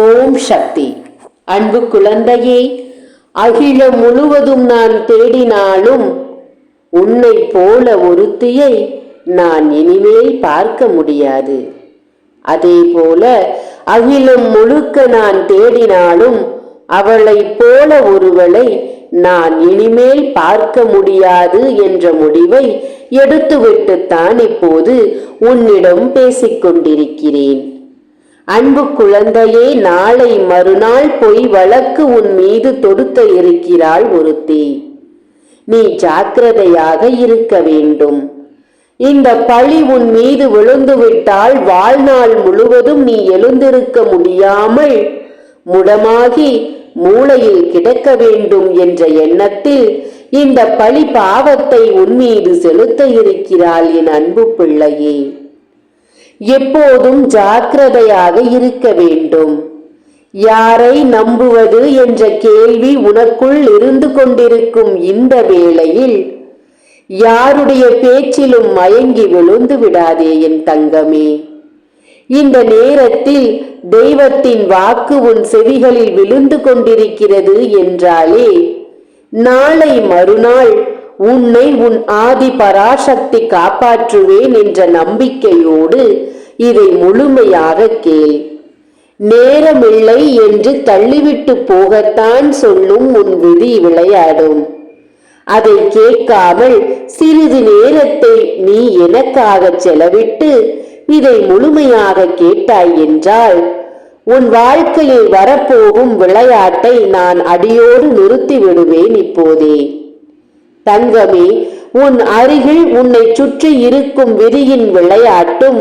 ஓம் சக்தி. அன்பு குழந்தையே அகிலம் முழுவதும் நான் தேடினாலும் உன்னை போல ஒருத்தியை நான் இனிமேல் பார்க்க முடியாது. அதே போல அகிலம் முழுக்க நான் தேடினாலும் அவளைப் போல ஒருவளை நான் இனிமேல் பார்க்க முடியாது என்ற முடிவை எடுத்துவிட்டுத்தான் இப்போது உன்னிடம் பேசிக்கொண்டிருக்கிறேன். அன்பு குழந்தையே நாளை மறுநாள் பொய் வழக்கு உன் மீது தொடுக்க இருக்கிறாள் ஒருத்தி. நீ ஜாக்கிரதையாக இருக்க வேண்டும். இந்த பழி உன் மீது விழுந்துவிட்டால் வாழ்நாள் முழுவதும் நீ எழுந்திருக்க முடியாமல் முடமாகி மூளையில் கிடக்க வேண்டும் என்ற எண்ணத்தில் இந்த பழி பாவத்தை உன் மீது செலுத்த இருக்கிறாள் என் அன்பு பிள்ளையே. எப்போதும் ஜாக்கிரதையாக இருக்க வேண்டும். யாரை நம்புவது என்ற கேள்வி உனக்குள் இருந்து கொண்டிருக்கும் இந்த வேளையில் யாருடைய பேச்சிலும் மயங்கி விழுந்து விடாதே என் தங்கமே. இந்த நேரத்தில் தெய்வத்தின் வாக்கு உன் செவிகளில் விழுந்து கொண்டிருக்கிறது என்றாலே நாளை மறுநாள் உன்னை உன் ஆதி பராசக்தி காப்பாற்றுவேன் என்ற நம்பிக்கையோடு இதை முழுமையாக கேள். நேரமில்லை என்று தள்ளிவிட்டு போகத்தான் சொல்லும் உன் விதி விளையாடும். அதை கேட்காமல் சிறிது நேரத்தை நீ எனக்காக செலவிட்டு இதை முழுமையாக கேட்டாய் என்றால் உன் வாழ்க்கையில் வரப்போகும் விளையாட்டை நான் அடியோடு நிறுத்தி விடுவேன் இப்போதே. தங்கமே உன் அருகில் உன்னை சுற்றி இருக்கும் விதியின் விளையாட்டும்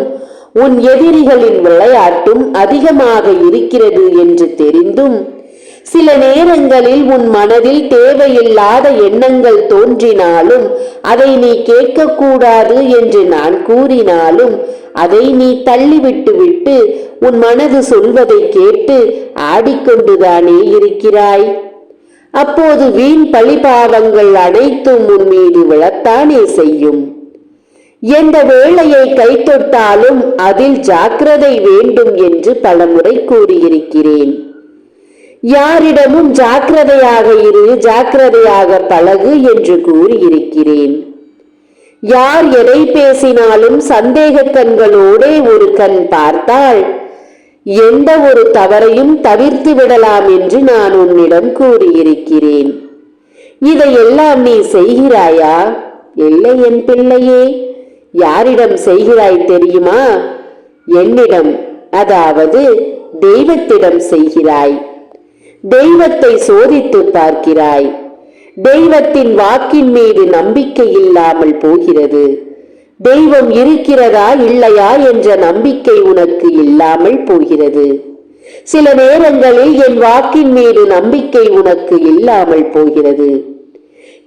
உன் எதிரிகளின் விளையாட்டும் அதிகமாக இருக்கிறது என்று தெரிந்தும் சில நேரங்களில் உன் மனதில் தேவையில்லாத எண்ணங்கள் தோன்றினாலும் அதை நீ கேட்கக்கூடாது என்று நான் கூறினாலும் அதை நீ தள்ளிவிட்டு விட்டு உன் மனது சொல்வதை கேட்டு ஆடிக்கொண்டுதானே இருக்கிறாய். அப்போது வீண் பழிபாவங்கள் அனைத்தும் உன் மீது விழத்தானே செய்யும். எந்த வேளையை கைத்தொட்டாலும் அதில் ஜாக்கிரதை வேண்டும் என்று பலமுறை கூறியிருக்கிறேன். யாரிடமும் ஜாக்கிரதையாக இரு ஜாக்கிரதையாக பழகு என்று கூறியிருக்கிறேன். யார் எதை பேசினாலும் சந்தேக கண்களோடே ஒரு கண் பார்த்தால் எந்த ஒரு தவறையும் தவிர்த்து விடலாம் என்று நான் உன்னிடம் கூறியிருக்கிறேன். இதையெல்லாம் நீ செய்கிறாயா? இல்லை என் பிள்ளையே யாரிடம் செய்கிறாய் தெரியுமா? என்னிடம் அதாவது தெய்வத்திடம் செய்கிறாய். தெய்வத்தை சோதித்து பார்க்கிறாய். தெய்வத்தின் வாக்கின் மீது நம்பிக்கை இல்லாமல் போகிறது. தெய்வம் இருக்கிறதா இல்லையா என்ற நம்பிக்கை உனக்கு இல்லாமல் போகிறது. சில நேரங்களில் என் வாக்கின் மீது நம்பிக்கை உனக்கு இல்லாமல் போகிறது.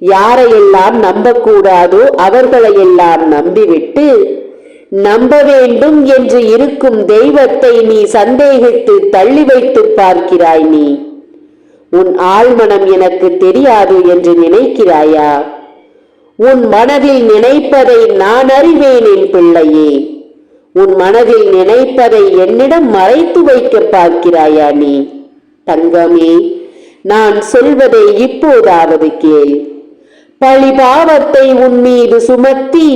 யாரையெல்லாம் நம்பக்கூடாதோ அவர்களையெல்லாம் நம்பிவிட்டு நம்ப வேண்டும் என்று இருக்கும் தெய்வத்தை நீ சந்தேகித்து தள்ளி வைத்து பார்க்கிறாய் நீ. உன் ஆழ்மனம் எனக்கு தெரியாது என்று நினைக்கிறாயா? உன் மனதில் நினைப்பதை நான் அறிவேன் என் பிள்ளையே. உன் மனதில் நினைப்பதை என்னிடம் மறைத்து வைக்க பார்க்கிறாயா நீ? தங்கமே நான் சொல்வதை இப்போதாவது கேள். பழிபாவத்தை உன் மீது சுமத்தி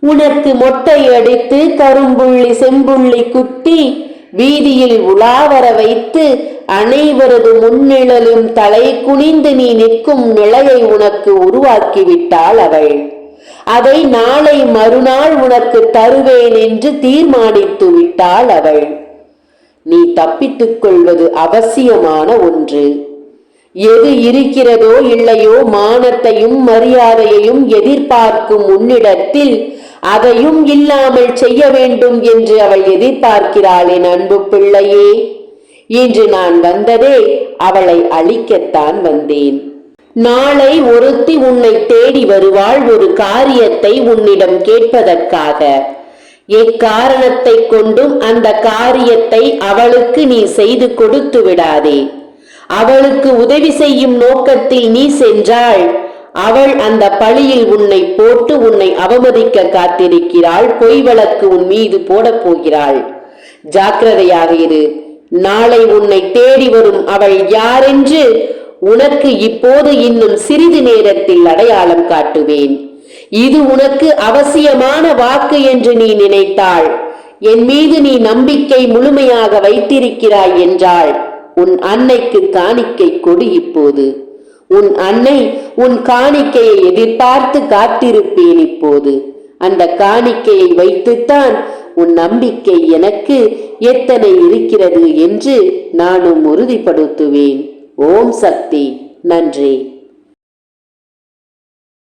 உனக்கு மொட்டை அடித்து கரும்புள்ளி செம்புள்ளி குட்டி வீதியில் உலாவர வைத்து அனைவரது முன்னிழலும் தலை குனிந்து நீ நிற்கும் நிலையை உனக்கு உருவாக்கிவிட்டாள் அவள். அதை நாளை மறுநாள் உனக்கு தருவேன் என்று தீர்மானித்து விட்டாள் அவள். நீ தப்பித்துக் கொள்வது அவசியமான ஒன்று. எது இருக்கிறதோ இல்லையோ மானத்தையும் மரியாதையையும் எதிர்பார்க்கும் உன்னிடத்தில் அதையும் இல்லாமல் செய்ய வேண்டும் என்று அவள் எதிர்பார்க்கிறாள் என் அன்பு பிள்ளையே. இன்று நான் வந்ததே அவளை அழிக்கத்தான் வந்தேன். நாளை ஒருத்தி உன்னை தேடி வருவாள் ஒரு காரியத்தை உன்னிடம் கேட்பதற்காக. எக்காரணத்தை கொண்டும் அந்த காரியத்தை அவளுக்கு நீ செய்து கொடுத்து விடாதே. அவளுக்கு உதவி செய்யும் நோக்கத்தில் நீ சென்றாள். அவள் அந்த பழியில் உன்னை போட்டு உன்னை அவமதிக்க காத்திருக்கிறாள் பொய் வழக்கு உன் மீது போடப் போகிறாள். ஜாக்கிரதையாக இரு. நாளை உன்னை தேடி வரும் அவள் யாரென்று உனக்கு இப்போது இன்னும் சிறிது நேரத்தில் அடையாளம் காட்டுவேன். இது உனக்கு அவசியமான வாக்கு என்று நீ நினைத்தாள். என் மீது நீ நம்பிக்கை முழுமையாக வைத்திருக்கிறாய் என்றாள். உன் அன்னைக்கு காணிக்கை கொடு இப்போது. உன் அன்னை உன் காணிக்கையை எதிர்பார்த்து காத்திருப்பேன் இப்போது. அந்த காணிக்கையை வைத்துத்தான் உன் நம்பிக்கை எனக்கு எத்தனை இருக்கிறது என்று நானும் உறுதிப்படுத்துவேன். ஓம் சக்தி. நன்றி.